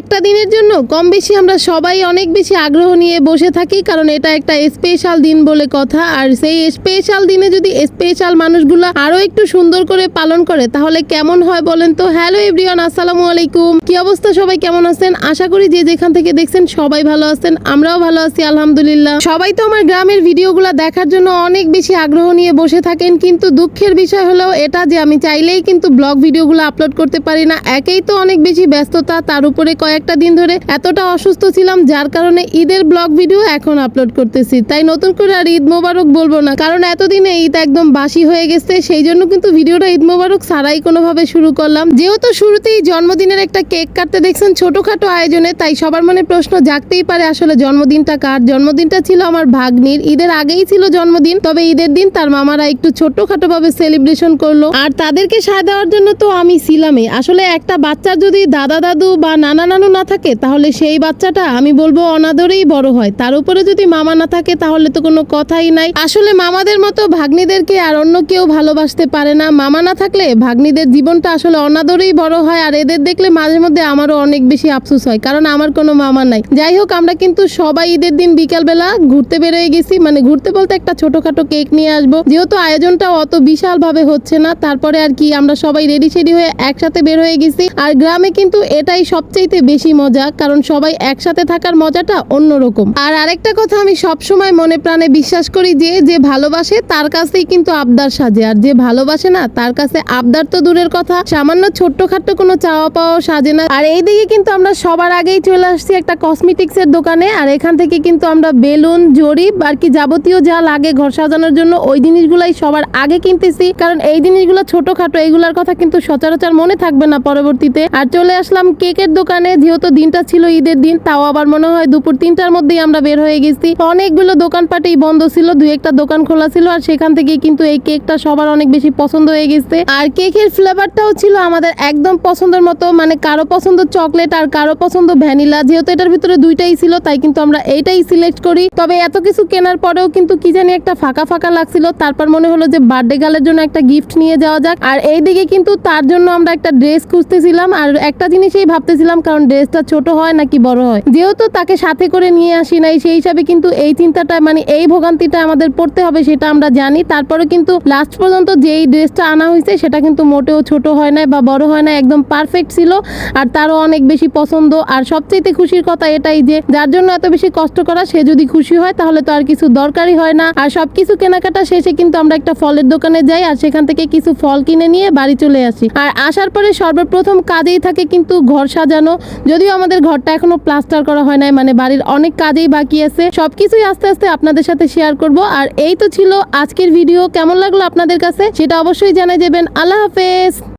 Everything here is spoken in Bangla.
একটা দিনের জন্য কম বেশি আমরা সবাই অনেক বেশি আগ্রহ নিয়ে বসে থাকি, কারণ এটা একটা স্পেশাল দিন বলে কথা। আর সেই স্পেশাল দিনে যদি স্পেশাল মানুষগুলো আরও একটু সুন্দর করে পালন করে, তাহলে কেমন হয় বলেন তো? হ্যালো এভরিওয়ান আসসালামু আলাইকুম। কি অবস্থা সবাই, কেমন আছেন? আশা করি যে যেখান থেকে দেখছেন সবাই ভালো আছেন, আমরাও ভালো আছি, আলহামদুলিল্লাহ। সবাই তো আমার গ্রামের ভিডিওগুলো দেখার জন্য অনেক বেশি আগ্রহ নিয়ে বসে থাকেন, কিন্তু দুঃখের বিষয় হলো এটা যে আমি চাইলেই কিন্তু ব্লগ ভিডিওগুলো আপলোড করতে পারি না। একেই তো অনেক বেশি ব্যস্ততা, তার উপরে কয়েকটা দিন ধরে এতটা অসুস্থ ছিলাম, যার কারণে ঈদের ব্লগ ভিডিও এখন আপলোড করতেছি। তাই নতুন করে আর ঈদ মোবারক বলব না, কারণ এতদিনে ঈদ একদম বাসি হয়ে গেছে, সেই জন্য কিন্তু ভিডিওটা ঈদ মোবারক ছাড়াই কোনোভাবে শুরু করলাম। যেহেতু শুরুতেই জন্মদিনের একটা কেক কাটতে দেখছেন ছোটখাটো আয়োজনে, তাই সবার মনে প্রশ্ন জাগতেই পারে আসলে জন্মদিনটা কার? জন্মদিনটা ছিল আমার ভাগ্নির, ঈদের আগেই ছিল জন্মদিন, তবে ঈদের দিন তার মামারা একটু ছোট্টখাটো ভাবে সেলিব্রেশন করল। আর তাদেরকে সায় দেওয়ার জন্য তো আমি ছিলামই। আসলে একটা বাচ্চার যদি দাদা দাদু বা নানা নানু না থাকে, তাহলে সেই বাচ্চাটা আমি বলব অনাদরেই বড় হয়। তার উপরে যদি মামা না থাকে, তাহলে তো কোনো কথাই নাই। আসলে মামাদের মতো ভাগ্নিদেরকে আর অন্য কেউ ভালোবাসতে পারে না। মামা না থাকলে ভাগ্নিদের জীবনটা আসলে অনাদরেই বড় হয়, আর এদের দেখলে মাঝে মধ্যে আমারও অনেক বেশি আফসোস হয়, কারণ আমার কোনো মামা নাই। যাই হোক, আমরা কিন্তু সবাই ঈদের দিন বিকালবেলা ঘুরতে বেরোয় গেছি। মানে ঘুরতে বলতে একটা ছোটখাটো কেক নিয়ে আসব। যেহেতু আয়োজনটা অত বিশাল ভাবে হচ্ছে না, তারপরে আর কি আমরা সবাই রেডি সেডি হয়ে একসাথে বের হয়ে গেছি। আর গ্রামে কিন্তু এটাই সবচাইতে বেশি মজা, কারণ সবাই একসাথে থাকার মজাটা অন্যরকম। আর আরেকটা কথা আমি সব সময় মনে প্রাণে বিশ্বাস করি যে যে ভালোবাসে তার কাছেই কিন্তু আবদার সাজে, আর যে ভালোবাসে না, তার কাছে আবদার তো দূরের কথা। সামান্য ছোট্টখাট্ট কোনো চাওয়া পাওয়া সাজে না। আর এই দিকে কিন্তু আমরা সবার আগেই চলে আসছি একটা কসমেটিক্স এর দোকানে, আর এখান থেকে কিন্তু আমরা বেলুন, জরিপ, আর কি যাবতীয় যা লাগে ঘর সাজানোর জন্য, ওই জিনিসগুলাই সবার আগে কিনতেছি। কারণ এই জিনিসগুলো ছোটখাটো এইগুলোর কথা কিন্তু সচরাচর মনে থাকবে না পরবর্তীতে। আর চলে আসলাম কেকের দোকানে যেহেতু দিনটা ছিল ঈদের দিন, তাও আবার মনে হয় দুপুর তিনটার মধ্যেই আমরা বের হয়ে গেছি। অনেকগুলো দোকানপাটেই বন্ধ ছিল, দুই একটা দোকান খোলা ছিল, আর সেখান থেকে কিন্তু এই কেকটা সবার অনেক বেশি পছন্দ হয়ে গেছে। আর কেকের ফ্লেভারটাও ছিল আমাদের একদম পছন্দের মতো মানে কারও পছন্দ চকলেট আর কারও পছন্দ ভ্যানিলা যেহেতু এটার ভিতরে দুইটাই ছিল, তাই কিন্তু আমরা এইটাই সিলেক্ট করি। তবে এত কিছু কেনার পরেও কিন্তু কি জানি একটা ফাঁকা ফাঁকা লাগছিল। তারপর মনে হলো যে বার্থডে গালের জন্য একটা গিফট নিয়ে যাওয়া যাক। আর এইদিকে কিন্তু তার জন্য আমরা একটা ড্রেস খুঁজতেছিলাম। আর একটা জিনিসই ভাবতেছিলাম, কারণ ড্রেসটা ছোট হয় নাকি বড় হয়? যেহেতু তাকে সাথে করে নিয়ে আসি নাই, সেই হিসাবে কিন্তু এই চিন্তাটা মানে এই ভোগান্তিটা আমাদের পড়তে হবে সেটা আমরা জানি। তারপরে কিন্তু লাস্ট পর্যন্ত যেই ড্রেসটা আনা হয়েছে, সেটা কিন্তু মোটেও ছোট হয় না বা বড় হয় না একদম পারফেক্ট ছিল। আর তারও অনেক বেশি পছন্দ। আর সবচেয়ে খুশির কথা এটাই যে, যার জন্য এত বেশি কষ্ট করা, সে যদি খুশি হয়, তাহলে তো আর কিছু দরকারই হয় না। আর সবকিছু কেনাকাটা শেষে কিন্তু আমরা একটা ফলের দোকানে যাই, আর সেখান থেকে কিছু ফল কিনে নিয়ে বাড়ি চলে আসি। আর আসার পরে সর্বপ্রথম কাজেই থাকে কিন্তু ঘর সাজানো। যদিও আমাদের ঘরটা এখনও প্লাস্টার করা হয় নাই মানে বাড়ির অনেক কাজেই বাকি আছে। সবকিছুই আস্তে আস্তে আপনাদের সাথে শেয়ার করব। আর এই তো ছিল আজকের ভিডিও কেমন লাগল আপনাদের কাছে? সেটা অবশ্যই জানাই যাবেন আল্লাহ হাফেজ।